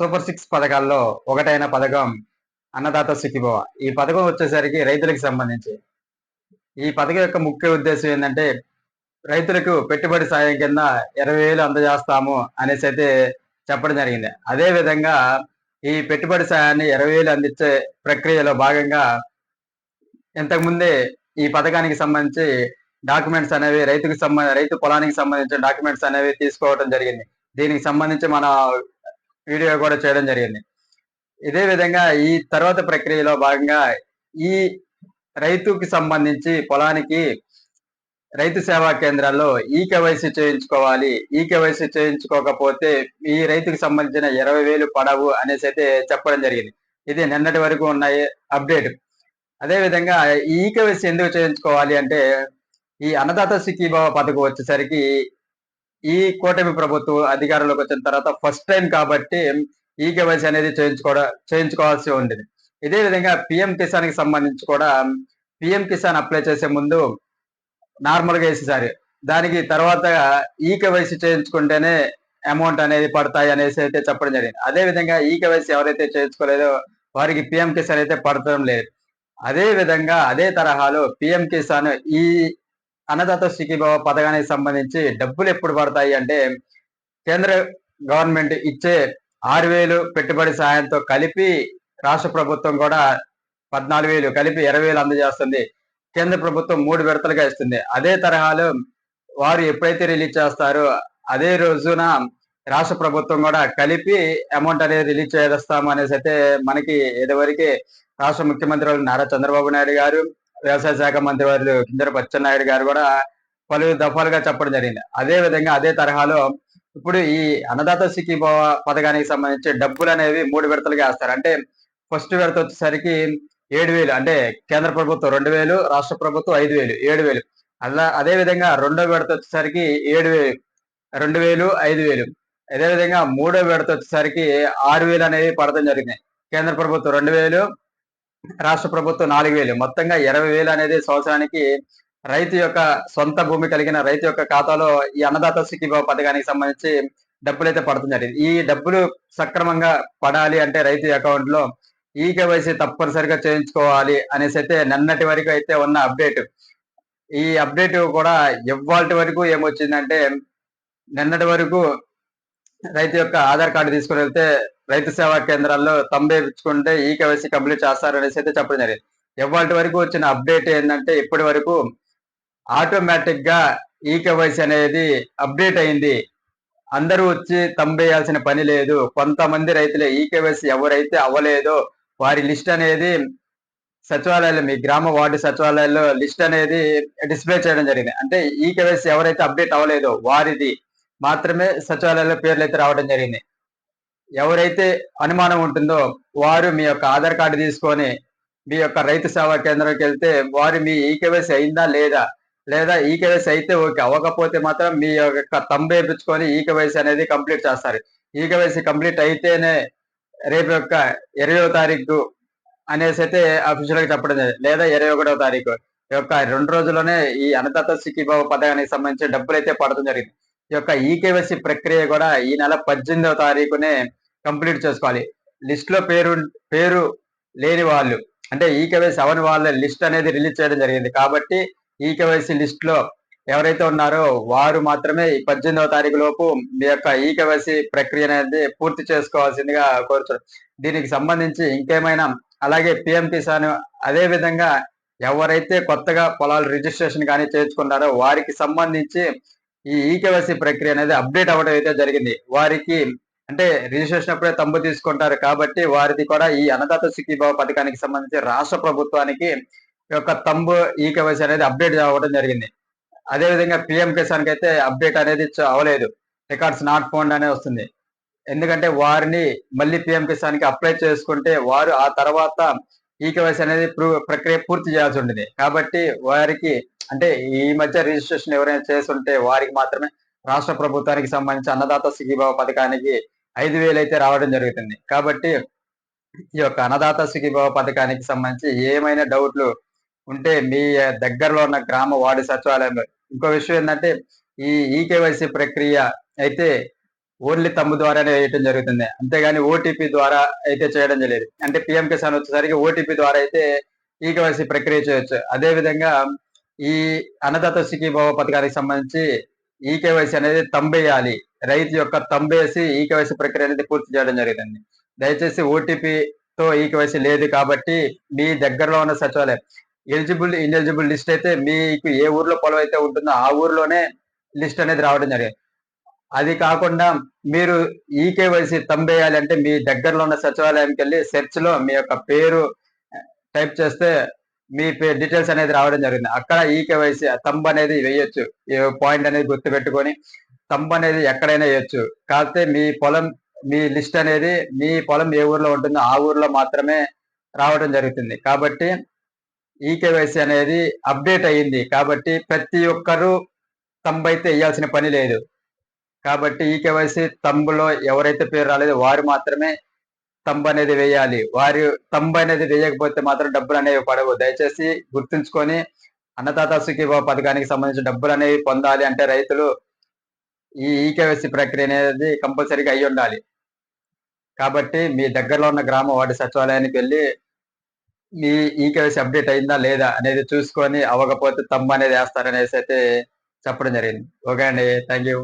Super six పథకాల్లో ఒకటైన పథకం అన్నదాత సుఖీభవ. ఈ పథకం వచ్చేసరికి రైతులకు సంబంధించి. ఈ పథకం యొక్క ముఖ్య ఉద్దేశం ఏంటంటే రైతులకు పెట్టుబడి సాయం కింద ఇరవై వేలు అందజేస్తాము అనేసి అయితే చెప్పడం జరిగింది. అదే విధంగా ఈ పెట్టుబడి సాయాన్ని ఇరవై వేలు అందించే ప్రక్రియలో భాగంగా ఇంతకుముందే ఈ పథకానికి సంబంధించి డాక్యుమెంట్స్ అనేవి రైతుకు సంబంధ రైతు పొలానికి సంబంధించిన డాక్యుమెంట్స్ అనేవి తీసుకోవడం జరిగింది. దీనికి సంబంధించి మన వీడియో కూడా చేయడం జరిగింది. ఇదే విధంగా ఈ తర్వాత ప్రక్రియలో భాగంగా ఈ రైతుకి సంబంధించి పొలానికి రైతు సేవా కేంద్రాల్లో ఈ కేవైసీ చేయించుకోవాలి. ఈ కేవైసీ చేయించుకోకపోతే ఈ రైతుకి సంబంధించిన ఇరవై వేలు పడవు అనేసి అయితే చెప్పడం జరిగింది. ఇది నిన్నటి వరకు ఉన్నాయి అప్డేట్. అదే విధంగా ఈ కేవైసీ ఎందుకు చేయించుకోవాలి అంటే ఈ అన్నదాత సిక్కిబాబా పథకం వచ్చేసరికి ఈ కూటమి ప్రభుత్వం అధికారంలోకి వచ్చిన తర్వాత ఫస్ట్ టైం కాబట్టి ఈ కేవైసీ అనేది చేయించుకోవడం చేయించుకోవాల్సి ఉండేది. ఇదే విధంగా పిఎం కిసాన్కి సంబంధించి కూడా పిఎం కిసాన్ అప్లై చేసే ముందు నార్మల్గా వేసేసారు. దానికి తర్వాత ఈ కేవైసీ చేయించుకుంటేనే అమౌంట్ అనేది పడతాయి అనేసి అయితే చెప్పడం జరిగింది. అదే విధంగా ఈ కేవైసీ ఎవరైతే చేయించుకోలేదో వారికి పిఎం కిసాన్ అయితే పడటం లేదు. అదే విధంగా అదే తరహాలో పిఎం కిసాన్ ఈ అన్నదాత సుఖీభావ పథకానికి సంబంధించి డబ్బులు ఎప్పుడు పడతాయి అంటే కేంద్ర గవర్నమెంట్ ఇచ్చే ఆరు వేలు పెట్టుబడి సాయంతో కలిపి రాష్ట్ర ప్రభుత్వం కూడా పద్నాలుగు వేలు కలిపి ఇరవై వేలు అందజేస్తుంది. కేంద్ర ప్రభుత్వం మూడు విడతలుగా ఇస్తుంది. అదే తరహాలో వారు ఎప్పుడైతే రిలీజ్ చేస్తారో అదే రోజున రాష్ట్ర ప్రభుత్వం కూడా కలిపి అమౌంట్ అనేది రిలీజ్ చేస్తాం అనేసి అయితే మనకి ఇదివరకే రాష్ట్ర ముఖ్యమంత్రి నారా చంద్రబాబు నాయుడు గారు వ్యవసాయ శాఖ మంత్రి వారు కిందర బచ్చెన్నాయుడు గారు కూడా పలు దఫాలుగా చెప్పడం జరిగింది. అదే విధంగా అదే తరహాలో ఇప్పుడు ఈ అన్నదాత సిక్కిం పథకానికి సంబంధించి డబ్బులు అనేవి మూడు విడతలుగా వేస్తారు. అంటే ఫస్ట్ విడత వచ్చేసరికి ఏడు వేలు అంటే కేంద్ర ప్రభుత్వం రెండు వేలు రాష్ట్ర ప్రభుత్వం ఐదు వేలు ఏడు వేలు. అలా అదే విధంగా రెండో విడత వచ్చేసరికి ఏడు వేలు రెండు వేలు ఐదు వేలు. అదే విధంగా మూడో విడత వచ్చేసరికి ఆరు వేలు అనేవి పడటం జరిగింది. కేంద్ర ప్రభుత్వం రెండు వేలు రాష్ట్ర ప్రభుత్వం నాలుగు వేలు. మొత్తంగా ఇరవై వేలు అనేది సంవత్సరానికి రైతు యొక్క సొంత భూమి కలిగిన రైతు యొక్క ఖాతాలో ఈ అన్నదాత సుఖీభావ పథకానికి సంబంధించి డబ్బులు అయితే పడుతుంది ఈ డబ్బులు సక్రమంగా పడాలి అంటే రైతు అకౌంట్లో ఈ కేవైసీ తప్పనిసరిగా చేయించుకోవాలి అనేసి అయితే నిన్నటి వరకు అయితే ఉన్న అప్డేట్. ఈ అప్డేట్ కూడా ఇవాళ వరకు ఏమొచ్చిందంటే నిన్నటి వరకు రైతు యొక్క ఆధార్ కార్డు తీసుకుని వెళ్తే రైతు సేవా కేంద్రాల్లో తంబేపించుకుంటే ఈ కేవైసీ కంప్లీట్ చేస్తారనేసి అయితే చెప్పడం జరిగింది. ఇవాళ వరకు వచ్చిన అప్డేట్ ఏంటంటే ఇప్పటి వరకు ఆటోమేటిక్గా ఈ కేవైసీ అనేది అప్డేట్ అయింది. అందరూ వచ్చి తంబేయాల్సిన పని లేదు. కొంతమంది రైతులే ఈ కేవైసీ ఎవరైతే అవ్వలేదో వారి లిస్ట్ అనేది సచివాలయాలు మీ గ్రామ వార్డు సచివాలయాల్లో లిస్ట్ అనేది డిస్ప్లే చేయడం జరిగింది. అంటే ఈ కేవైసీ ఎవరైతే అప్డేట్ అవ్వలేదో వారిది మాత్రమే సచివాలయంలో పేర్లు అయితే రావడం జరిగింది. ఎవరైతే అనుమానం ఉంటుందో వారు మీ యొక్క ఆధార్ కార్డు తీసుకొని మీ యొక్క రైతు సేవా కేంద్రంకి వెళ్తే వారు మీ ఈకేవైసీ అయిందా లేదా? లేదా ఈకేవైసీ అయితే ఓకే అవ్వకపోతే మాత్రం మీ యొక్క తంబు వేయించుకొని ఈకేవైసీ అనేది కంప్లీట్ చేస్తారు. ఈకేవైసీ కంప్లీట్ అయితేనే రేపు యొక్క ఇరవై తారీఖు అనేసి అయితే అఫీషియల్గా చెప్పడం జరిగింది. లేదా ఇరవై ఒకటో తారీఖు. యొక్క రెండు రోజుల్లోనే ఈ అన్నదాత సిక్కిబాబు పథకానికి సంబంధించిన డబ్బులు అయితే పడటం జరిగింది. యొక్క ఈకేవైసీ ప్రక్రియ కూడా ఈ నెల పద్దెనిమిదవ తారీఖునే కంప్లీట్ చేసుకోవాలి. లిస్ట్లో పేరు పేరు లేని వాళ్ళు అంటే ఈ అవని వాళ్ళ లిస్ట్ అనేది రిలీజ్ చేయడం జరిగింది. కాబట్టి ఈ కేవైసీ లిస్ట్లో ఎవరైతే ఉన్నారో వారు మాత్రమే ఈ పద్దెనిమిదవ తారీఖు లోపు మీ యొక్క ఈ కేవైసీ ప్రక్రియ అనేది పూర్తి చేసుకోవాల్సిందిగా కోరుతున్నారు దీనికి సంబంధించి ఇంకేమైనా అలాగే పిఎం కిసాన్ అదే విధంగా ఎవరైతే కొత్తగా పొలాలు రిజిస్ట్రేషన్ కానీ చేర్చుకున్నారో వారికి సంబంధించి ఈ ఈకేవైసీ ప్రక్రియ అనేది అప్డేట్ అవ్వడం అయితే జరిగింది. వారికి అంటే రిజిస్ట్రేషన్ అప్పుడే తంబు తీసుకుంటారు కాబట్టి వారిది కూడా ఈ అన్నదాత సుఖీభావ పథకానికి సంబంధించి రాష్ట్ర ప్రభుత్వానికి యొక్క తంబు ఈ కేవైసీ అనేది అప్డేట్ అవ్వడం జరిగింది. అదే విధంగా పిఎం కిసాన్కి అయితే అప్డేట్ అనేది అవ్వలేదు. రికార్డ్స్ నాట్ ఫోన్ అనే వస్తుంది. ఎందుకంటే వారిని మళ్ళీ పిఎం కిసాన్కి అప్లై చేసుకుంటే వారు ఆ తర్వాత ఈ కేవైసీ అనేది ప్రక్రియ పూర్తి చేయాల్సి ఉంటుంది. కాబట్టి వారికి అంటే ఈ మధ్య రిజిస్ట్రేషన్ ఎవరైనా చేస్తుంటే వారికి మాత్రమే రాష్ట్ర ప్రభుత్వానికి సంబంధించి అన్నదాత సుఖీభావ పథకానికి ఐదు వేలు అయితే రావడం జరుగుతుంది. కాబట్టి ఈ యొక్క అన్నదాత సుఖీభావ పథకానికి సంబంధించి ఏమైనా డౌట్లు ఉంటే మీ దగ్గరలో ఉన్న గ్రామ వార్డు సచివాలయంలో. ఇంకో విషయం ఏంటంటే ఈ ఈకేవైసీ ప్రక్రియ అయితే ఓన్లీ తమ్ము ద్వారానే వేయటం జరుగుతుంది. అంతేగాని ఓటీపీ ద్వారా అయితే చేయడం జరిగేది అంటే పిఎం కిసాన్ వచ్చేసరికి ఓటీపీ ద్వారా అయితే ఈ కేవైసీ ప్రక్రియ చేయొచ్చు. అదే విధంగా ఈ అన్నదాత సుఖీభావ పథకానికి సంబంధించి ఈ కేవైసీ అనేది తంబేయాలి. రైతు యొక్క తంబేసి ఈ కేవైసీ ప్రక్రియ అనేది పూర్తి చేయడం జరుగుతుంది. దయచేసి ఓటీపీ తో ఈ కేవైసీ లేదు కాబట్టి మీ దగ్గరలో ఉన్న సచివాలయం ఎలిజిబుల్ ఇన్ఎలిజిబుల్ లిస్ట్ అయితే మీకు ఏ ఊర్లో పొలం అయితే ఉంటుందో ఆ ఊర్లోనే లిస్ట్ అనేది రావడం జరిగింది. అది కాకుండా మీరు ఈ కేవైసీ తంబేయాలి అంటే మీ దగ్గరలో ఉన్న సచివాలయానికి వెళ్ళి సెర్చ్లో మీ యొక్క పేరు టైప్ చేస్తే మీ డీటెయిల్స్ అనేది రావడం జరిగింది. అక్కడ ఈ కేవైసీ తంబ్ అనేది వేయొచ్చు. పాయింట్ అనేది గుర్తు పెట్టుకొని తంబ్ అనేది ఎక్కడైనా వేయొచ్చు. కాకపోతే మీ పొలం మీ లిస్ట్ అనేది మీ పొలం ఏ ఊర్లో ఉంటుందో ఆ ఊర్లో మాత్రమే రావడం జరుగుతుంది. కాబట్టి ఈ కేవైసీ అనేది అప్డేట్ అయ్యింది కాబట్టి ప్రతి ఒక్కరూ తంబ్ అయితే వేయాల్సిన పని లేదు. కాబట్టి ఈ కేవైసీ తంబులో ఎవరైతే పేరు రాలేదో వారు మాత్రమే తంబు అనేది వేయాలి. వారి తంబు అనేది వేయకపోతే మాత్రం డబ్బులు అనేవి పడవు. దయచేసి గుర్తుంచుకొని అన్నదాత సుఖీభావ పథకానికి సంబంధించిన డబ్బులు అనేవి పొందాలి అంటే రైతులు ఈ ఈకేవైసీ ప్రక్రియ అనేది కంపల్సరీగా అయి ఉండాలి. కాబట్టి మీ దగ్గరలో ఉన్న గ్రామ వార్డు సచివాలయానికి వెళ్ళి మీ ఈకేవైసీ అప్డేట్ అయిందా లేదా అనేది చూసుకొని అవ్వకపోతే తమ్మ అనేది వేస్తారనేసి అయితే చెప్పడం జరిగింది. ఓకే అండి. Thank you